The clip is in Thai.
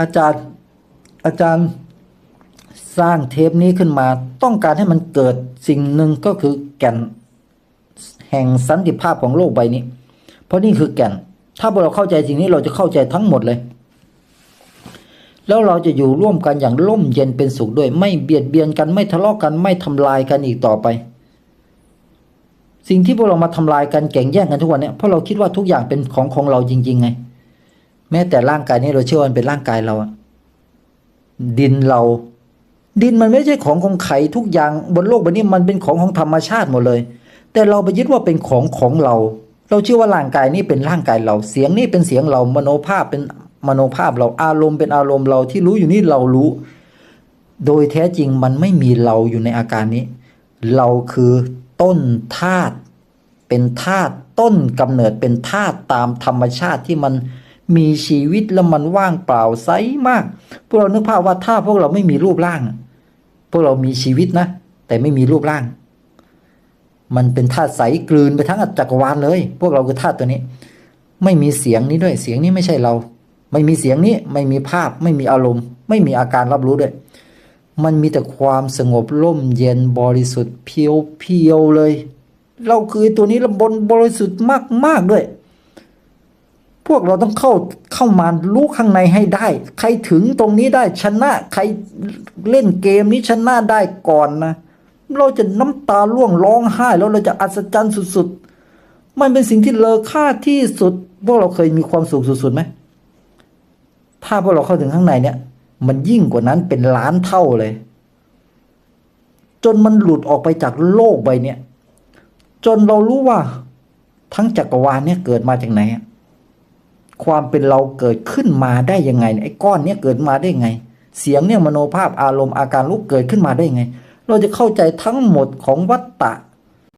อาจารย์อาจารย์สร้างเทปนี้ขึ้นมาต้องการให้มันเกิดสิ่งหนึ่งก็คือแก่นแห่งสันติภาพของโลกใบนี้ เพราะนี่คือแก่น ถ้าพวกเราเข้าใจสิ่งนี้เราจะเข้าใจทั้งหมดเลย แล้วเราจะอยู่ร่วมกันอย่างร่มเย็นเป็นสุขด้วย ไม่เบียดเบียนกันไม่ทะเลาะกันไม่ทำลายกันอีกต่อไป สิ่งที่พวกเรามาทำลายกันแข่งแย่งกันทุกวันเนี่ยเพราะเราคิดว่าทุกอย่างเป็นของของเราจริงๆไง แม้แต่ร่างกายนี้เราเชื่อว่ามันเป็นร่างกายเรา ดินเรา ดินมันไม่ใช่ของของใครทุกอย่างบนโลกใบนี้มันเป็นของของธรรมชาติหมดเลย แต่เราไปยึดว่าเป็นของของเรา เราเชื่อว่าร่างกายนี้เป็นร่างกายเรา เสียงนี้เป็นเสียงเรา มโนภาพเป็นมโนภาพเรา อารมณ์เป็นอารมณ์เราที่รู้อยู่นี่เรารู้ โดยแท้จริงมันไม่มีเราอยู่ในอาการนี้ เราคือต้นธาตุเป็นธาตุต้นกำเนิดเป็นธาตุตามธรรมชาติที่มัน มีชีวิตแล้วมันว่างเปล่าไซมาก พวกเรานึกภาพว่าถ้าพวกเราไม่มีรูปร่าง พวกเรามีชีวิตนะ แต่ไม่มีรูปร่าง มันเป็นธาตุใสกลืนไปทั้งจักรวาลเลย พวกเราคือธาตุตัวนี้ ไม่มีเสียงนี้ด้วย เสียงนี้ไม่ใช่เรา ไม่มีเสียงนี้ ไม่มีภาพ ไม่มีอารมณ์ ไม่มีอาการรับรู้ด้วย มันมีแต่ความสงบร่มเย็นบริสุทธิ์เพียวเพียวเลย เราคือตัวนี้ลำบนบริสุทธิ์มากๆด้วย พวกเราต้องเข้าเข้ามารู้ข้างในให้ได้ ใครถึงตรงนี้ได้ชนะ ใครเล่นเกมนี้ชนะได้ก่อนนะ เราจะน้ำตาร่วงร้องไห้ แล้วเราจะอัศจรรย์สุดๆ มันเป็นสิ่งที่เลอค่าที่สุด พวกเราเคยมีความสุขสุดๆไหม ถ้าพวกเราเข้าถึงข้างในเนี่ย มันยิ่งกว่านั้นเป็นล้านเท่าเลย จนมันหลุดออกไปจากโลกใบเนี้ยจนเรารู้ว่า ทั้งจักรวาลเนี่ยเกิดมาจากไหนอะ ความเป็นเราเกิดขึ้นมาได้ยังไงไอ้ก้อนเนี้ยเกิดมาได้ไง เสียงเนี่ยมโนภาพอารมณ์อาการลุกเกิดขึ้นมาได้ไง เราจะเข้าใจทั้งหมดของวัตตะ